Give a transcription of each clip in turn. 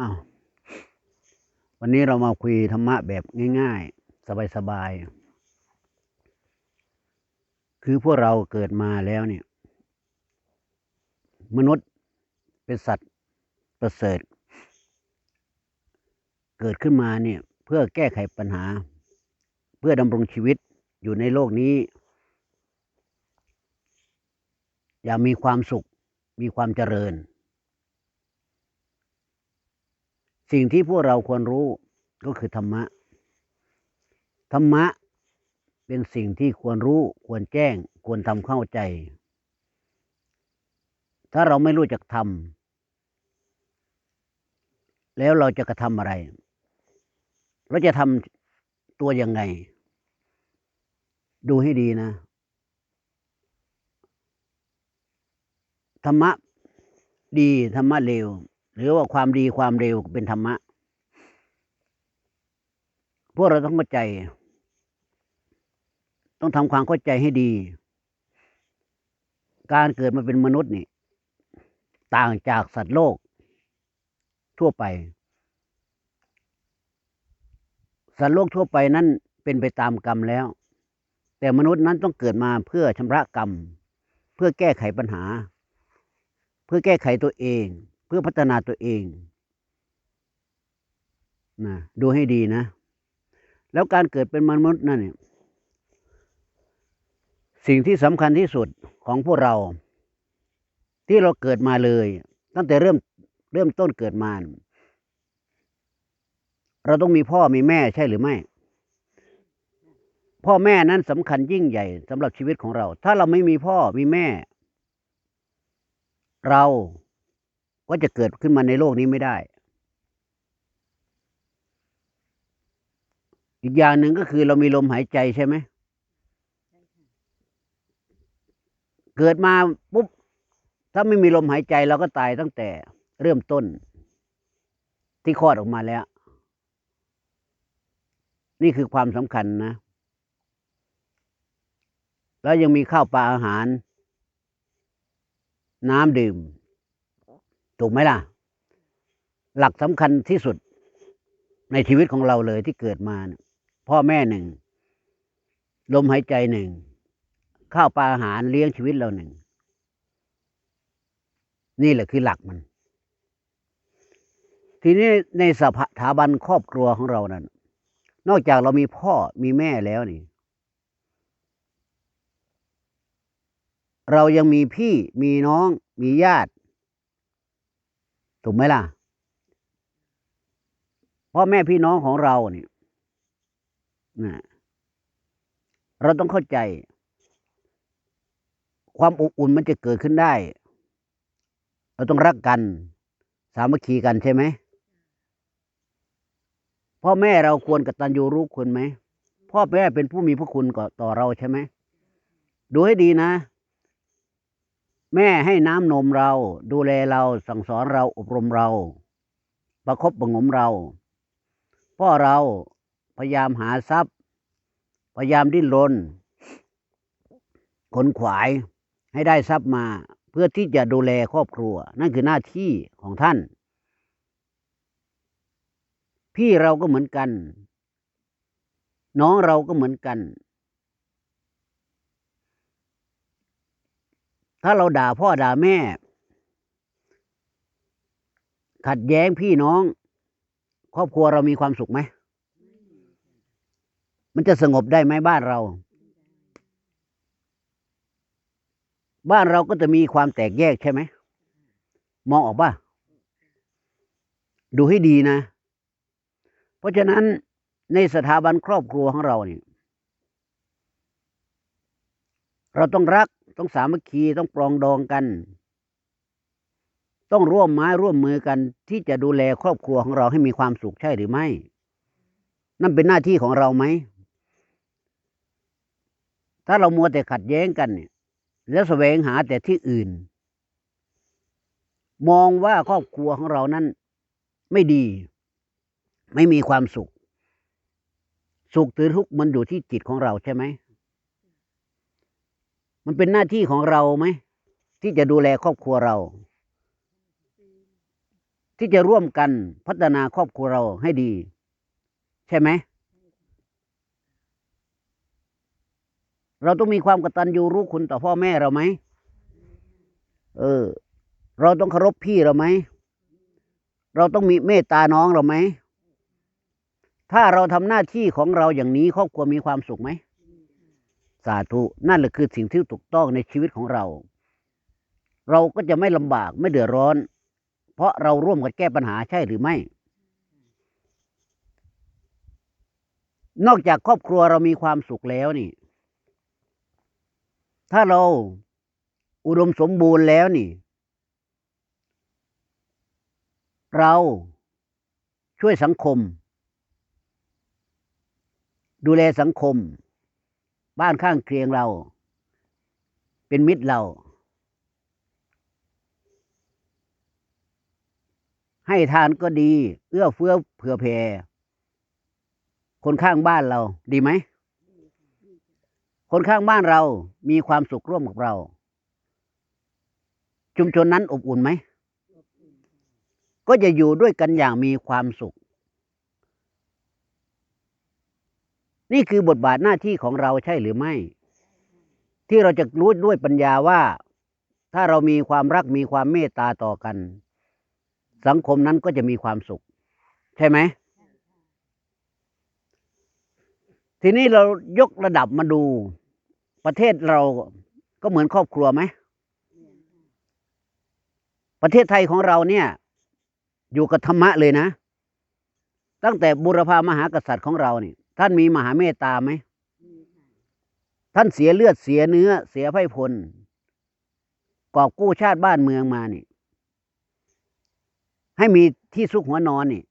อ้าววันนี้เรามาคุยธรรมะแบบง่าย ๆ สบายๆ คือพวกเราเกิดมาแล้วเนี่ย มนุษย์เป็นสัตว์ประเสริฐ เกิดขึ้นมาเนี่ย เพื่อแก้ไขปัญหา เพื่อดำรงชีวิตอยู่ในโลกนี้ อย่ามีความสุขมีความเจริญ สิ่งที่พวกเราควรรู้ก็คือธรรมะ ธรรมะเป็นสิ่งที่ควรรู้ ควรแจ้ง ควรทำเข้าใจ ถ้าเราไม่รู้จักทำแล้วเราจะกระทำอะไร เราจะทำตัวยังไง ดูให้ดีนะ ธรรมะดีธรรมะเลว หรือว่าความดีความเร็วเป็นธรรมะ พวกเราต้องเข้าใจ ต้องทำความเข้าใจให้ดี การเกิดมาเป็นมนุษย์นี่ ต่างจากสัตว์โลก ทั่วไป สัตว์โลกทั่วไปนั้นเป็นไปตามกรรมแล้ว แต่มนุษย์นั้นต้องเกิดมาเพื่อชำระกรรม เพื่อแก้ไขปัญหา เพื่อแก้ไขตัวเอง เพื่อพัฒนาตัวเองนะดูให้ดีนะ แล้วการเกิดเป็นมนุษย์นั่นเนี่ยสิ่งที่สำคัญที่สุดของพวกเรา ที่เราเกิดมาเลย ตั้งแต่เริ่มเริ่มต้นเกิดมาเราต้องมีพ่อมีแม่ใช่หรือไม่ พ่อแม่นั้นสำคัญยิ่งใหญ่สำหรับชีวิตของเรา ถ้าเราไม่มีพ่อมีแม่ เรา ก็จะเกิดขึ้นมาในโลกนี้ไม่ได้ อีกอย่างหนึ่งก็คือเรามีลมหายใจใช่ไหม เกิดมาปุ๊บ ถ้าไม่มีลมหายใจเราก็ตายตั้งแต่เริ่มต้น ที่คลอดออกมาแล้ว นี่คือความสำคัญนะ แล้วยังมีข้าวปลาอาหาร น้ำดื่ม ถูกไหมล่ะ หลักสำคัญที่สุดในชีวิตของเราเลยที่เกิดมา พ่อแม่หนึ่ง ลมหายใจหนึ่ง ข้าวปลาอาหารเลี้ยงชีวิตเราหนึ่ง นี่แหละคือหลักมัน ทีนี้ในสถาบันครอบครัวของเรานั้น นอกจากเรามีพ่อมีแม่แล้วนี่ เรายังมีพี่มีน้องมีญาติ ถูกไหมล่ะพ่อแม่พี่น้องของเราเนี่ยนะเราต้องเข้าใจ ความอบอุ่นมันจะเกิดขึ้นได้ เราต้องรักกัน สามัคคีกันใช่ไหมพ่อแม่เราควรกตัญญูรู้คุณไหมพ่อแม่เป็นผู้มีพระคุณต่อเราใช่ไหมดูให้ดีนะ แม่ให้น้ำนมเรา ดูแลเราสั่งสอนเราอบรมเรา ประคบประงมเรา พ่อเราพยายามหาทรัพย์ พยายามดิ้นรนขนขวายให้ได้ทรัพย์มา เพื่อที่จะดูแลครอบครัว นั่นคือหน้าที่ของท่าน พี่เราก็เหมือนกัน น้องเราก็เหมือนกัน ถ้าเราด่าพ่อด่าแม่ ขัดแย้งพี่น้อง ครอบครัวเรามีความสุขไหม มันจะสงบได้ไหมบ้านเรา บ้านเราก็จะมีความแตกแยกใช่ไหม มองออกป่ะ ดูให้ดีนะ เพราะฉะนั้นในสถาบันครอบครัวของเราเนี่ยเราต้องรัก ต้องสามัคคีต้องปรองดองกัน ต้องร่วมไม้ร่วมมือกันที่จะดูแลครอบครัวของเราให้มีความสุขใช่หรือไม่ นั่นเป็นหน้าที่ของเราไหม ถ้าเรามัวแต่ขัดแย้งกันเนี่ยแล้วแสวงหาแต่ที่อื่น มองว่าครอบครัวของเรานั้น ไม่ดี ไม่มีความสุข สุขหรือทุกข์มันอยู่ที่จิตของเราใช่ไหม มันเป็นหน้าที่ของเราไหม ที่จะดูแลครอบครัวเรา ที่จะร่วมกันพัฒนาครอบครัวเราให้ดี ใช่ไหม เราต้องมีความกตัญญูรู้คุณต่อพ่อแม่เราไหมเออ เราต้องเคารพพี่เราไหม เราต้องมีเมตตาน้องเราไหม ถ้าเราทำหน้าที่ของเราอย่างนี้ครอบครัวมีความสุขไหม สาธุนั่นแหละคือสิ่งที่ถูกต้องในชีวิตของเรา เราก็จะไม่ลำบากไม่เดือดร้อน เพราะเราร่วมกันแก้ปัญหาใช่หรือไม่ นอกจากครอบครัวเรามีความสุขแล้วนี่ ถ้าเราอุดมสมบูรณ์แล้วนี่ เราช่วยสังคม ดูแลสังคม บ้านข้างเคียงเรา เป็นมิตรเรา ให้ทานก็ดี เอื้อเฟื้อเผื่อแผ่คนข้างบ้านเราดีไหม คนข้างบ้านเรามีความสุขร่วมกับเรา ชุมชนนั้นอบอุ่นไหม ก็จะอยู่ด้วยกันอย่างมีความสุข นี่คือบทบาทหน้าที่ของเราใช่หรือไม่ ที่เราจะรู้ด้วยปัญญาว่า ถ้าเรามีความรักมีความเมตตาต่อกัน สังคมนั้นก็จะมีความสุข ใช่ไหม ทีนี้เรายกระดับมาดู ประเทศเราก็เหมือนครอบครัวไหมประเทศไทยของเราเนี่ย อยู่กับธรรมะเลยนะ ตั้งแต่บุรพามหากษัตริย์ของเรานี่ ท่านมีมหาเมตตาไหม ท่านเสียเลือดเสียเนื้อ เสียไพพลกอบกู้ชาติบ้านเมืองมานี่ ให้มีที่ซุกหัวนอนนี่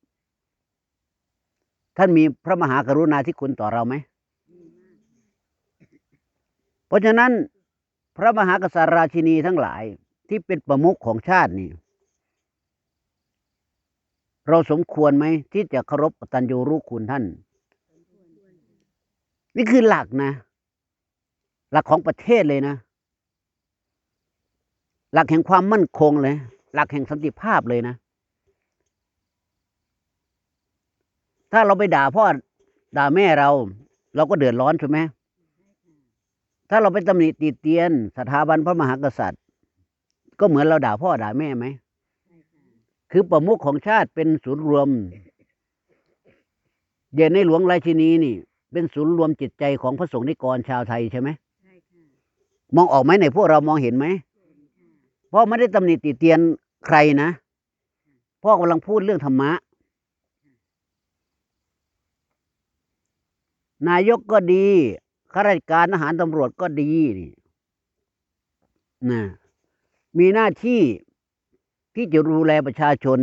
ท่านมีพระมหากรุณาธิคุณต่อเราไหม เพราะฉะนั้น พระมหากษัตริย์ราชินีทั้งหลายที่เป็นประมุขของชาตินี่ เราสมควรไหมที่จะเคารพกตัญญูรู้คุณท่าน นี่คือหลักนะ หลักของประเทศเลยนะ หลักแห่งความมั่นคงเลย หลักแห่งสันติภาพเลยนะ ถ้าเราไปด่าพ่อด่าแม่เรา เราก็เดือดร้อนใช่ไหมถ้าเราไปตำหนิติเตียน สถาบันพระมหากษัตริย์ ก็เหมือนเราด่าพ่อด่าแม่ไหม คือประมุขของชาติเป็นศูนย์รวม เด่นในหลวงราชินีนี่ เป็นศูนย์รวมจิตใจของพระสงฆ์นิกรชาวไทยใช่ไหมมองออกไหมในพวกเรามองเห็นไหมเพราะไม่ได้ตำหนิติเตียนใครนะ พ่อกำลังพูดเรื่องธรรมะ นายกก็ดีข้าราชการทหารตำรวจก็ดีนี่นะมีหน้าที่ที่จะดูแลประชาชน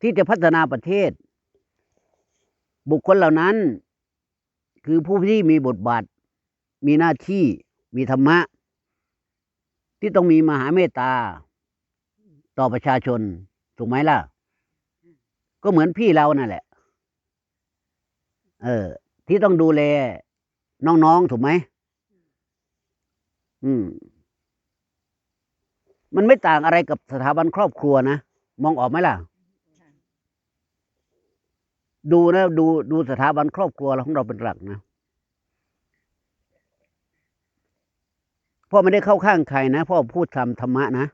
ที่จะพัฒนาประเทศ บุคคลเหล่านั้น คือผู้ที่มีบทบาท มีหน้าที่มีธรรมะ ที่ต้องมีมหาเมตตา ต่อประชาชน ถูกไหมล่ะ ก็เหมือนพี่เรานั่นแหละ เออ ที่ต้องดูแลน้องๆ ถูกไหม อืม มันไม่ต่างอะไรกับสถาบันครอบครัวนะ มองออกไหมล่ะ ดูนะดูดูสถาบันครอบครัวของเราเป็นหลักนะพ่อไม่ได้เข้าข้างใครนะพ่อพูดทำธรรมะนะ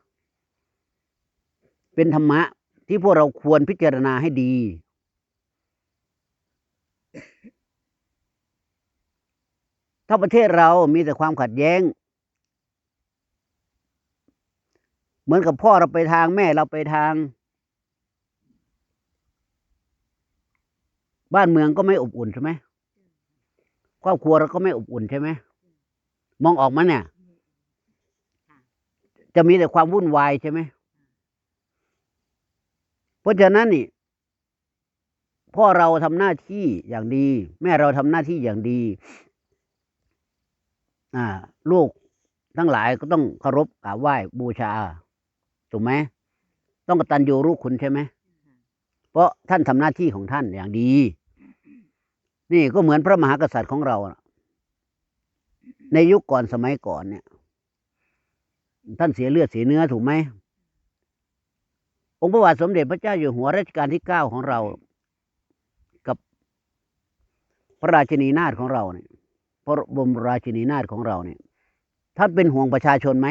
เป็นธรรมะที่พวกเราควรพิจารณาให้ดี ถ้าประเทศเรามีแต่ความขัดแย้ง เหมือนกับพ่อเราไปทางแม่เราไปทาง บ้านเมืองก็ไม่อบอุ่นใช่ไหมครอบครัวเราก็ไม่อบอุ่นใช่ไหมมองออกมาเนี่ย จะมีแต่ความวุ่นวายใช่ไหมเพราะฉะนั้นนี่พ่อเราทำหน้าที่อย่างดี แม่เราทำหน้าที่อย่างดี อ่า ลูกทั้งหลายก็ต้องเคารพกราบไหว้บูชาถูกไหมต้องกตัญญูรู้คุณใช่ไหม เพราะท่านทำหน้าที่ของท่านอย่างดี นี่ก็เหมือนพระมหากษัตริย์ของเราน่ะในยุคก่อนสมัยก่อนเนี่ย ท่านเสียเลือดเสียเนื้อถูกไหมองค์พระบาทสมเด็จพระเจ้าอยู่หัวรัชกาลที่เก้าของเรา กับพระราชินีนาถของเราเนี่ยพระบรมราชินีนาถของเราเนี่ยท่านเป็นห่วงประชาชนไหม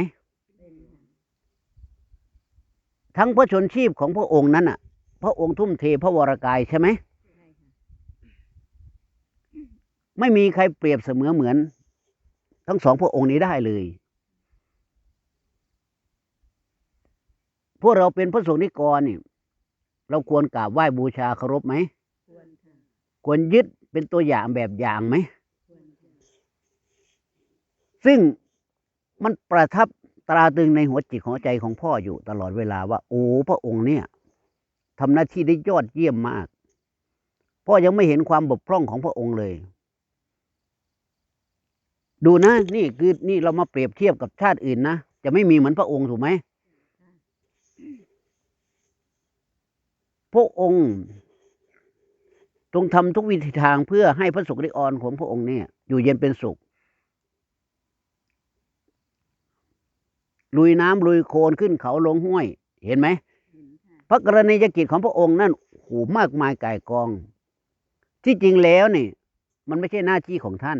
ทั้งพระชนชีพของพระองค์นั้นอะ พระองค์ทุ่มเทพระวรกายใช่ไหมไม่มีใครเปรียบเสมอเหมือน ทั้งสองพระองค์นี้ได้เลย พวกเราเป็นพระสงฆ์นิกรนี่เราควรกราบไหว้บูชาเคารพไหม ควรยึดเป็นตัวอย่างแบบอย่างไหม ซึ่งมันประทับตราตึงในหัวจิตหัวใจของพ่ออยู่ตลอดเวลาว่า โอ้พระองค์เนี่ย ทำหน้าที่ได้ยอดเยี่ยมมาก พ่อยังไม่เห็นความบกพร่องของพระองค์เลย ดูนะนี่คือนี่เรามาเปรียบเทียบกับชาติอื่นนะจะไม่มีเหมือนพระองค์ถูกไหมพระองค์จงทำทุกวิธีทางเพื่อให้พระสุขนิกรของพระองค์เนี่ย อยู่เย็นเป็นสุข ลุยน้ำลุยโคลนขึ้นเขาลงห้วย เห็นไหม พระกรณียกิจของพระองค์นั่นโอ้โหมากมายก่ายกอง ที่จริงแล้วนี่ มันไม่ใช่หน้าที่ของท่าน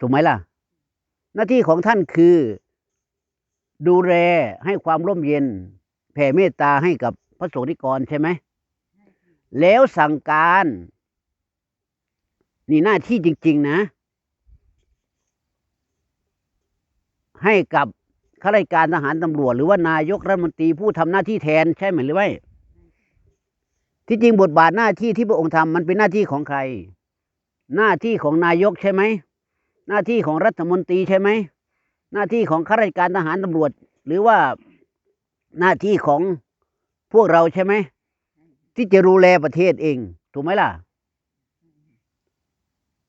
ถูกไหมล่ะ หน้าที่ของท่านคือ ดูแลให้ความร่มเย็น แผ่เมตตาให้กับพระสงฆ์นิกรใช่ไหม แล้วสั่งการ นี่หน้าที่จริง ๆ นะ ให้กับ ข้าราชการทหารตำรวจหรือว่านายกรัฐมนตรีผู้ทำหน้าที่แทนใช่ไหมหรือไม่ที่จริงบทบาทหน้าที่ที่พระองค์ทำมันเป็นหน้าที่ของใคร หน้าที่ของนายกใช่ไหมหน้าที่ของรัฐมนตรีใช่ไหมหน้าที่ของข้าราชการทหารตำรวจ หรือว่าหน้าที่ของพวกเราใช่ไหมที่จะดูแลประเทศเอง ถูกไหมล่ะ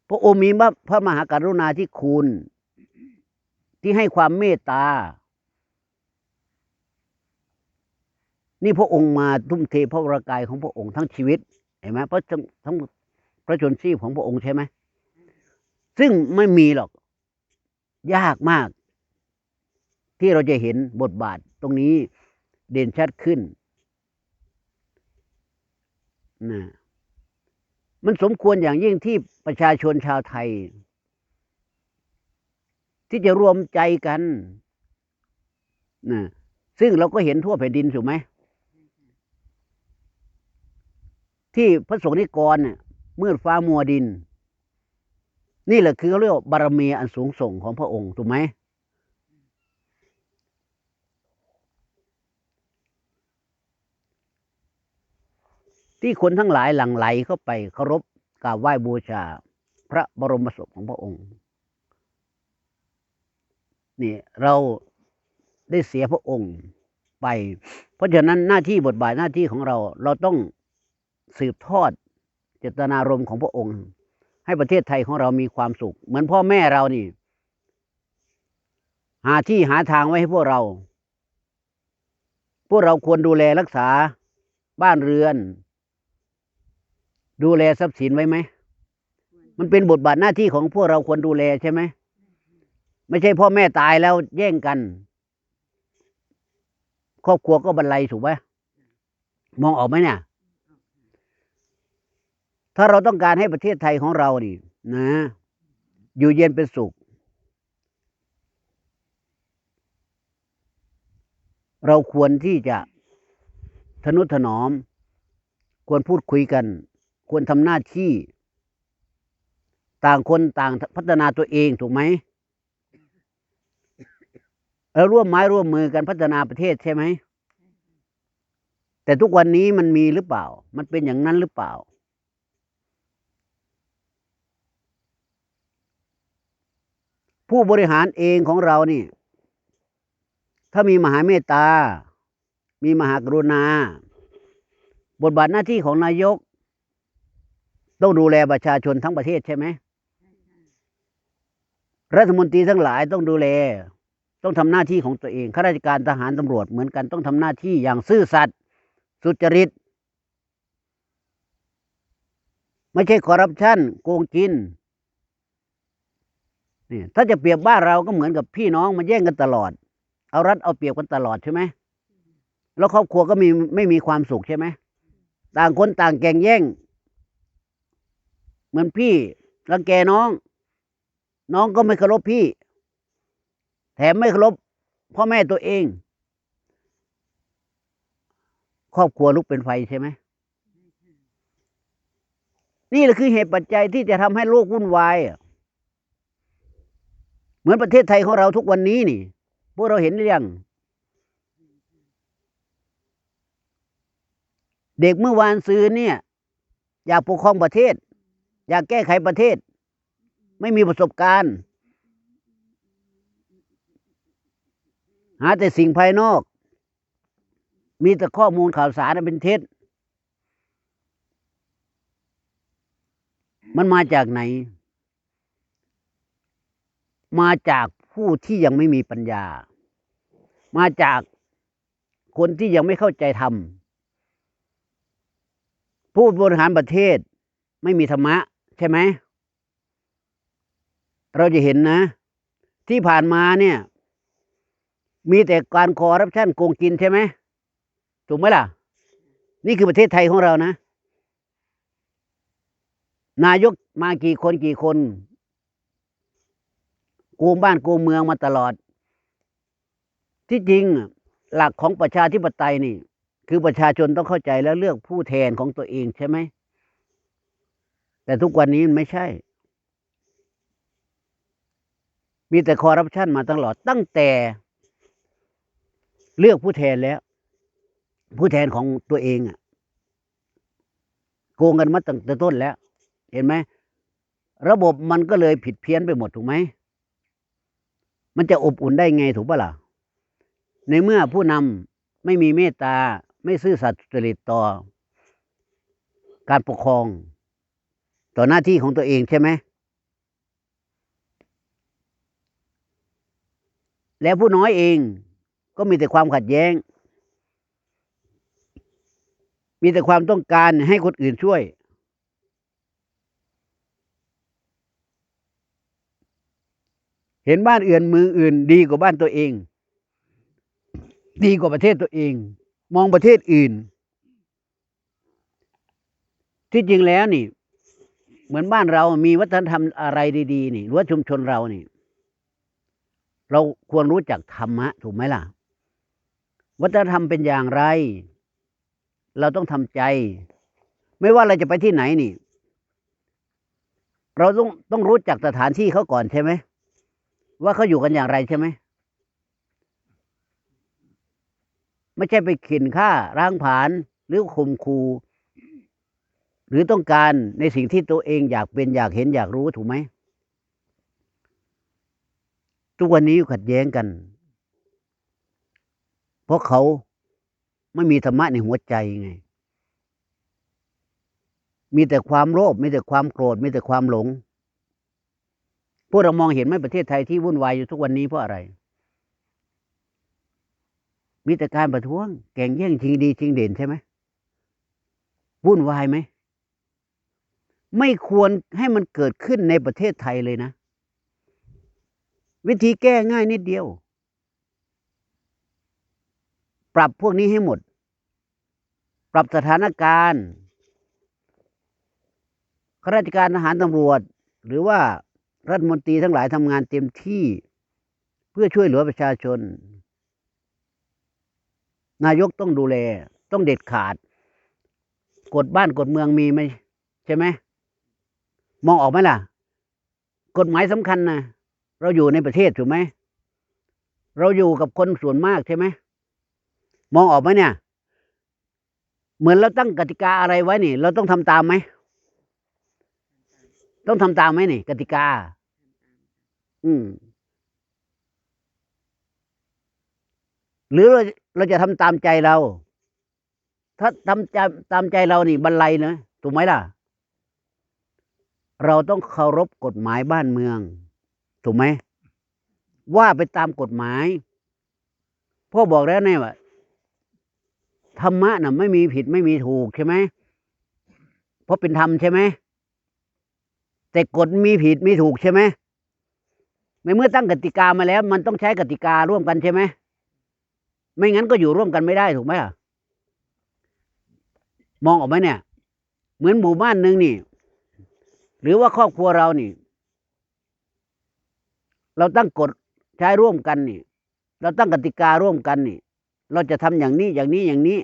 พระองค์มีพระมหากรุณาธิคุณที่ให้ความเมตตา นี่พระองค์มาทุ่มเทพระวรากายของพระองค์ทั้งชีวิตเห็นไหมเพราะทั้งพระชนชีพของพระองค์ใช่ไหมซึ่งไม่มีหรอกยากมาก ที่เราจะเห็นบทบาทตรงนี้เด่นชัดขึ้นนะมันสมควรอย่างยิ่งที่ประชาชนชาวไทย ที่จะรวมใจกันนะซึ่งเราก็เห็นทั่วแผ่นดินถูกไหม ที่พระสงฆ์นิกรเนี่ยมืดฟ้ามัวดิน นี่แหละคือเขาเรียกว่าบารมีอันสูงส่งของพระองค์ถูกไหมที่คนทั้งหลายหลั่งไหลเข้าไปเคารพกราบไหว้บูชา พระบรมศพของพระองค์ นี่เราได้เสียพระองค์ไป เพราะฉะนั้นหน้าที่บทบาทหน้าที่ของเรา เราต้อง สืบทอดเจตนารมณ์ของพระองค์ ให้ประเทศไทยของเรามีความสุข เหมือนพ่อแม่เรานี่ หาที่หาทางไว้ให้พวกเรา พวกเราควรดูแลรักษาบ้านเรือน ดูแลทรัพย์สินไว้ไหม มันเป็นบทบาทหน้าที่ของพวกเราควรดูแลใช่ไหมไม่ใช่พ่อแม่ตายแล้วแย่งกัน ครอบครัวก็บรรลัยถูกไหมมองออกไหมเนี่ย ถ้าเราต้องการให้ประเทศไทยของเรานี่นะ อยู่เย็นเป็นสุข เราควรที่จะทนุถนอม ควรพูดคุยกัน ควรทำหน้าที่ ต่างคนต่างพัฒนาตัวเองถูกไหมเราร่วมไม้ร่วมมือกันพัฒนาประเทศใช่ไหม แต่ทุกวันนี้มันมีหรือเปล่า มันเป็นอย่างนั้นหรือเปล่า ผู้บริหารเองของเรานี่ ถ้ามีมหาเมตตา มีมหากรุณา บทบาทหน้าที่ของนายก ต้องดูแลประชาชนทั้งประเทศใช่ไหมรัฐมนตรีทั้งหลายต้องดูแล ต้องทำหน้าที่ของตัวเองข้าราชการทหารตำรวจเหมือนกันต้องทำหน้าที่อย่างซื่อสัตย์สุจริต ไม่ใช่คอร์รัปชันโกงกิน นี่ถ้าจะเปรียบบ้านเราก็เหมือนกับพี่น้องมาแย่งกันตลอด เอารัดเอาเปรียบกันตลอดใช่ไหมแล้วครอบครัวก็มีไม่มีความสุขใช่ไหมต่างคนต่างแก่งแย่ง เหมือนพี่รังแกน้อง น้องก็ไม่เคารพพี่ แถมไม่เคารพพ่อแม่ตัวเอง ครอบครัวลุกเป็นไฟใช่ไหมนี่แหละคือเหตุปัจจัยที่จะทำให้โลกวุ่นวายอะ เหมือนประเทศไทยของเราทุกวันนี้นี่ พวกเราเห็นหรือยังเด็กเมื่อวานซื้อเนี่ย อยากปกครองประเทศ อยากแก้ไขประเทศ ไม่มีประสบการณ์ หาแต่สิ่งภายนอก มีแต่ข้อมูลข่าวสารอันเป็นเท็จ มันมาจากไหน มาจากผู้ที่ยังไม่มีปัญญา มาจากคนที่ยังไม่เข้าใจธรรมผู้บริหารประเทศไม่มีธรรมะ ใช่ไหม เราจะเห็นนะ ที่ผ่านมาเนี่ย มีแต่การคอร์รัปชันโกงกินใช่ไหมถูกไหมล่ะ นี่คือประเทศไทยของเรานะ นายกมากี่คนกี่คน โกงบ้านโกงเมืองมาตลอด ที่จริงหลักของประชาธิปไตยนี่ คือประชาชนต้องเข้าใจแล้วเลือกผู้แทนของตัวเองใช่ไหม แต่ทุกวันนี้มันไม่ใช่ มีแต่คอร์รัปชันมาตลอดตั้งแต่เลือกผู้แทนแล้ว ผู้แทนของตัวเองอะโกงกันมาตั้งแต่ต้นแล้ว เห็นไหม ระบบมันก็เลยผิดเพี้ยนไปหมดถูกไหม มันจะอบอุ่นได้ไงถูกปะล่ะ ในเมื่อผู้นำไม่มีเมตตา ไม่ซื่อสัตย์สุจริตต่อ การปกครอง ต่อหน้าที่ของตัวเองใช่ไหม แล้วผู้น้อยเองก็มีแต่ความขัดแย้ง มีแต่ความต้องการให้คนอื่นช่วย เห็นบ้านอื่นมืออื่น ดีกว่าบ้านตัวเอง ดีกว่าประเทศตัวเอง มองประเทศอื่น ที่จริงแล้วนี่ เหมือนบ้านเรามีวัฒนธรรมอะไรดีๆนี่หรือว่าชุมชนเรานี่ เราควรรู้จักธรรมะ ถูกไหมล่ะ วัฒนธรรมเป็นอย่างไร เราต้องทำใจ ไม่ว่าเราจะไปที่ไหนนี่ เราต้องต้องรู้จักสถานที่เขาก่อนใช่ไหม ว่าเขาอยู่กันอย่างไรใช่ไหมไม่ใช่ไปข็นฆ่าร้างผลาญหรือข่มขู่หรือต้องการในสิ่งที่ตัวเองอยากเป็นอยากเห็นอยากรู้ถูกไหมทุกวันนี้ขัดแย้งกัน เพราะเขาไม่มีธรรมะในหัวใจไง มีแต่ความโลภมีแต่ความโกรธมีแต่ความหลง พวกเรามองเห็นไหมประเทศไทยที่วุ่นวายอยู่ทุกวันนี้เพราะอะไร มีแต่การประท้วง แก่งแย่งชิงดีชิงเด่นใช่ไหมวุ่นวายไหม ไม่ควรให้มันเกิดขึ้นในประเทศไทยเลยนะ วิธีแก้ง่ายนิดเดียว ปรับพวกนี้ให้หมด ปรับสถานการณ์ข้าราชการทหารตำรวจ หรือว่า รัฐมนตรีทั้งหลายทำงานเต็มที่เพื่อช่วยเหลือประชาชน นายกต้องดูแล ต้องเด็ดขาด กฎบ้านกฎเมืองมีไหมใช่ไหมมองออกไหมล่ะ กฎหมายสำคัญนะเราอยู่ในประเทศถูกไหมเราอยู่กับคนส่วนมากใช่ไหมมองออกไหมเนี่ย เหมือนเราตั้งกติกาอะไรไว้นี่ เราต้องทำตามไหม ต้องทำตามไหมนี่กติกา อืม หรือเราเราจะทำตามใจเรา ถ้าทำตามตามใจเรานี่บรรลัยนะถูกไหมล่ะ เราต้องเคารพกฎหมายบ้านเมือง ถูกไหมว่าไปตามกฎหมายพ่อบอกแล้วไงว่าธรรมะน่ะไม่มีผิดไม่มีถูกใช่ไหมเพราะเป็นธรรมใช่ไหม แต่กฎมีผิดมีถูกใช่ไหมในเมื่อตั้งกติกามาแล้ว มันต้องใช้กติการ่วมกันใช่ไหมไม่งั้นก็อยู่ร่วมกันไม่ได้ถูกไหมล่ะ มองออกไหมเนี่ย เหมือนหมู่บ้านหนึ่งนี่ หรือว่าครอบครัวเรานี่ เราตั้งกฎใช้ร่วมกันนี่ เราตั้งกติการ่วมกันนี่ เราจะทำอย่างนี้อย่างนี้อย่างนี้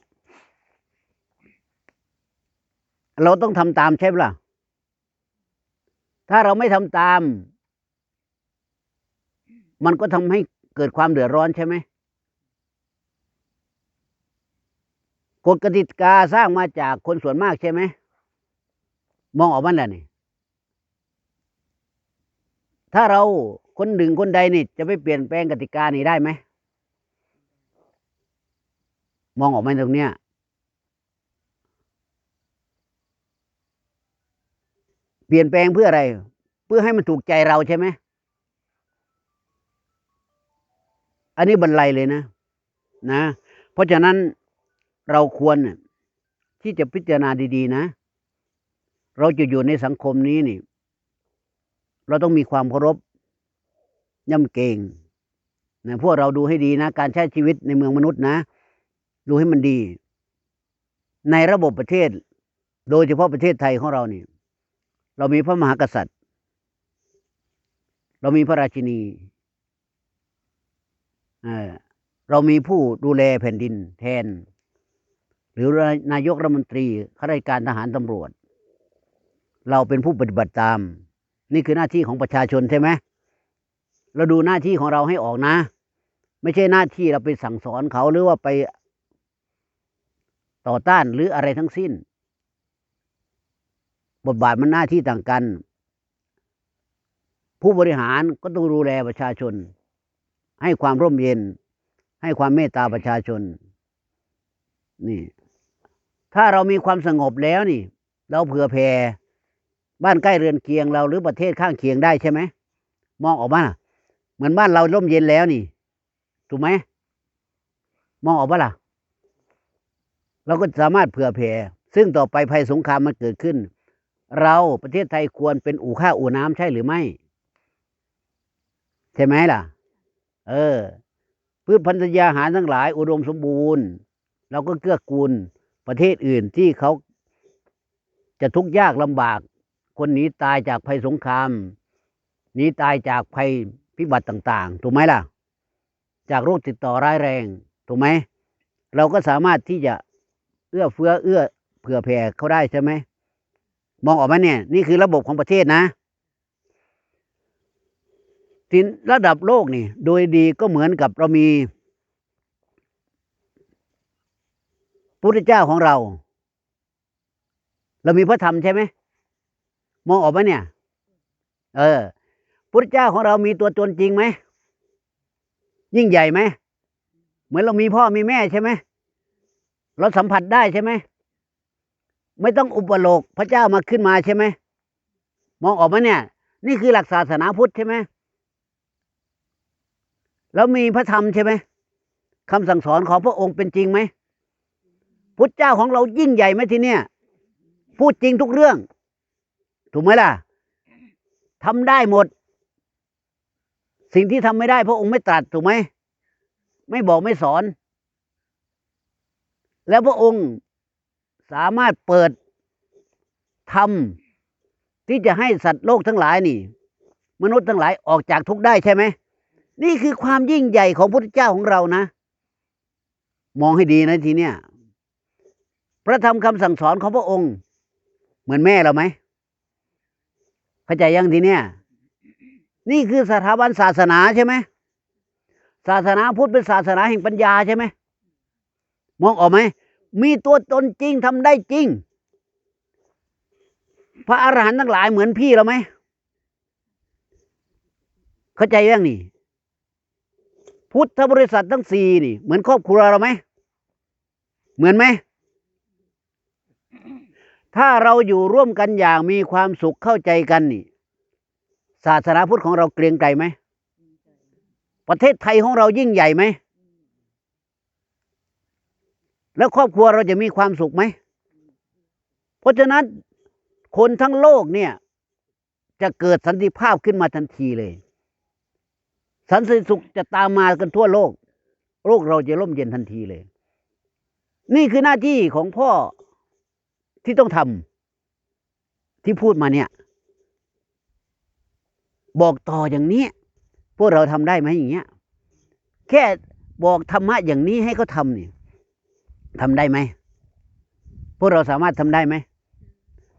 เราต้องทำตามใช่ไหมล่ะ ถ้าเราไม่ทำตาม มันก็ทำให้เกิดความเดือดร้อนใช่ไหมกฎกติกาสร้างมาจากคนส่วนมากใช่ไหมมองออกมันแหละนี่ ถ้าเราคนหนึ่งคนใดนี่ จะไปเปลี่ยนแปลงกติกานี้ได้ไหม มองออกไหมตรงเนี้ย เปลี่ยนแปลงเพื่ออะไร เพื่อให้มันถูกใจเราใช่ไหม อันนี้บรรลัยเลยนะ นะ เพราะฉะนั้นเราควรที่จะพิจารณาดี ๆ นะ เราจะอยู่ในสังคมนี้นี่ เราต้องมีความเคารพย่ำเกรงนะพวกเราดูให้ดีนะ การใช้ชีวิตในเมืองมนุษย์นะ ดูให้มันดี ในระบบประเทศ โดยเฉพาะประเทศไทยของเรานี่ เรามีพระมหากษัตริย์ เรามีพระราชินีเออเรามีผู้ดูแลแผ่นดินแทน หรือนายกรัฐมนตรีข้าราชการทหารตำรวจ เราเป็นผู้ปฏิบัติตาม นี่คือหน้าที่ของประชาชนใช่ไหมเราดูหน้าที่ของเราให้ออกนะ ไม่ใช่หน้าที่เราไปสั่งสอนเขาหรือว่าไปต่อต้านหรืออะไรทั้งสิ้น บทบาทมันหน้าที่ต่างกัน ผู้บริหารก็ต้องดูแลประชาชน ให้ความร่มเย็น ให้ความเมตตาประชาชน นี่ ถ้าเรามีความสงบแล้วนี่ เราเผื่อแผ่บ้านใกล้เรือนเคียงเราหรือประเทศข้างเคียงได้ใช่ไหมมองออกมาล่ะเหมือนบ้านเราร่มเย็นแล้วนี่ ถูกไหมมองออกมาล่ะ เราก็สามารถเผื่อแผ่ซึ่งต่อไปภัยสงครามมันเกิดขึ้น เราประเทศไทยควรเป็นอู่ข้าวอู่น้ำใช่หรือไม่ ใช่ไหมล่ะ เออ พืชพันธุ์ยาหารทั้งหลาย อุดมสมบูรณ์ เราก็เกื้อกูลประเทศอื่นที่เขาจะทุกข์ยากลำบาก คนหนีตายจากภัยสงครามหนีตายจากภัยพิบัติต่าง ๆ ถูกไหมล่ะ จากโรคติดต่อร้ายแรง ถูกไหม เราก็สามารถที่จะเอื้อเฟื้อเอื้อเผื่อแผ่เขาได้ใช่ไหม มองออกไหมเนี่ย นี่คือระบบของประเทศนะทีระดับโลกนี่ โดยดีก็เหมือนกับเรามีพุทธเจ้าของเรา เรามีพระธรรมใช่ไหมมองออกไหมเนี่ย เออพุทธเจ้าของเรามีตัวตนจริงไหมยิ่งใหญ่ไหมเหมือนเรามีพ่อมีแม่ใช่ไหมเราสัมผัสได้ใช่ไหม ไม่ต้องอุปโลกพระเจ้ามาขึ้นมาใช่ไหมมองออกไหมเนี่ย นี่คือหลักศาสนาพุทธใช่ไหมแล้วมีพระธรรมใช่ไหมคำสั่งสอนของพระองค์เป็นจริงไหมพุทธเจ้าของเรายิ่งใหญ่ไหมทีเนี้ยพูดจริงทุกเรื่อง ถูกไหมล่ะทำได้หมด สิ่งที่ทำไม่ได้ พระองค์ไม่ตรัสถูกไหมไม่บอกไม่สอน แล้วพระองค์ สามารถเปิดธรรมที่จะให้สัตว์โลกทั้งหลายนี่ มนุษย์ทั้งหลายออกจากทุกข์ได้ใช่ไหมนี่คือความยิ่งใหญ่ของพระพุทธเจ้าของเรานะ มองให้ดีนะทีเนี้ยพระธรรมคำสั่งสอนของพระองค์ เหมือนแม่เราไหมเข้าใจยังทีเนี้ยนี่คือสถาบันศาสนาใช่ไหมศาสนาพุทธเป็นศาสนาแห่งปัญญาใช่ไหมมองออกไหม มีตัวตนจริงทำได้จริง พระอรหันต์ทั้งหลายเหมือนพี่เราไหม เข้าใจยังนี่ พุทธบริษัททั้งสี่นี่ เหมือนครอบครัวเราไหม เหมือนไหม ถ้าเราอยู่ร่วมกันอย่างมีความสุขเข้าใจกันนี่ ศาสนาพุทธของเราเกรียงไกรไหม ประเทศไทยของเรายิ่งใหญ่ไหม แล้วครอบครัวเราจะมีความสุขไหม เพราะฉะนั้นคนทั้งโลกเนี่ย จะเกิดสันติภาพขึ้นมาทันทีเลย สันติสุขจะตามมากันทั่วโลก โลกเราจะร่มเย็นทันทีเลย นี่คือหน้าที่ของพ่อที่ต้องทำที่พูดมาเนี่ย บอกต่ออย่างนี้ พวกเราทำได้ไหมอย่างเงี้ย แค่บอกธรรมะอย่างนี้ให้เขาทำเนี่ย ทำได้ไหมพวกเราสามารถทำได้ไหม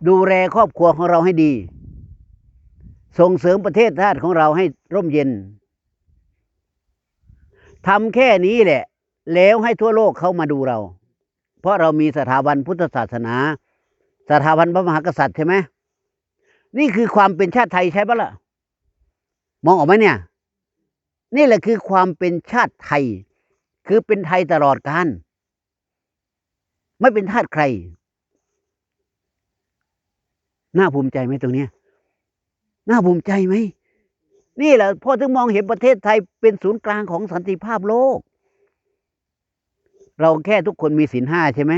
ดูแลครอบครัวของเราให้ดี ส่งเสริมประเทศชาติของเราให้ร่มเย็นทำแค่นี้แหละ แล้วให้ทั่วโลกเขามาดูเรา เพราะเรามีสถาบันพุทธศาสนา สถาบันพระมหากษัตริย์ใช่ไหมนี่คือความเป็นชาติไทยใช่ปะล่ะ มองออกไหมเนี่ย นี่แหละคือความเป็นชาติไทย คือเป็นไทยตลอดกาล ไม่เป็นทาสใคร น่าภูมิใจไหมตรงเนี้ย น่าภูมิใจไหม นี่แหละพ่อถึงมองเห็นประเทศไทยเป็นศูนย์กลางของสันติภาพโลก เราแค่ทุกคนมีศีลห้าใช่ไหม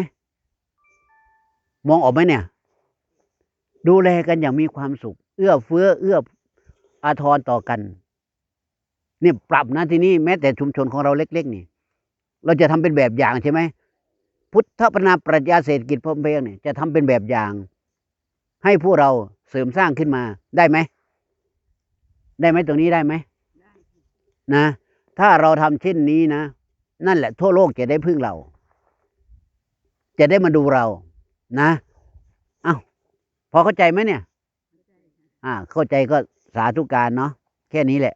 มองออกไหมเนี่ย ดูแลกันอย่างมีความสุข เอื้อเฟื้อ เอื้ออาทรต่อกันเนี่ยปรับนะที่นี่แม้แต่ชุมชนของเราเล็ก ๆ นี่ เราจะทำเป็นแบบอย่างใช่ไหม พุทธปนาปรัชญาเศรษฐกิจพอเพียงเนี่ยจะทำเป็นแบบอย่าง ให้พวกเราเสริมสร้างขึ้นมาได้ไหม ได้ไหมตรงนี้ได้ไหมไนะ ถ้าเราทำเช่นนี้นะ นั่นแหละ ทั่วโลกจะได้พึ่งเรา จะได้มาดูเรา นะเอ้าพอเข้าใจไหมเนี่ย อ่า เข้าใจก็สาธุการเนาะแค่นี้แหละ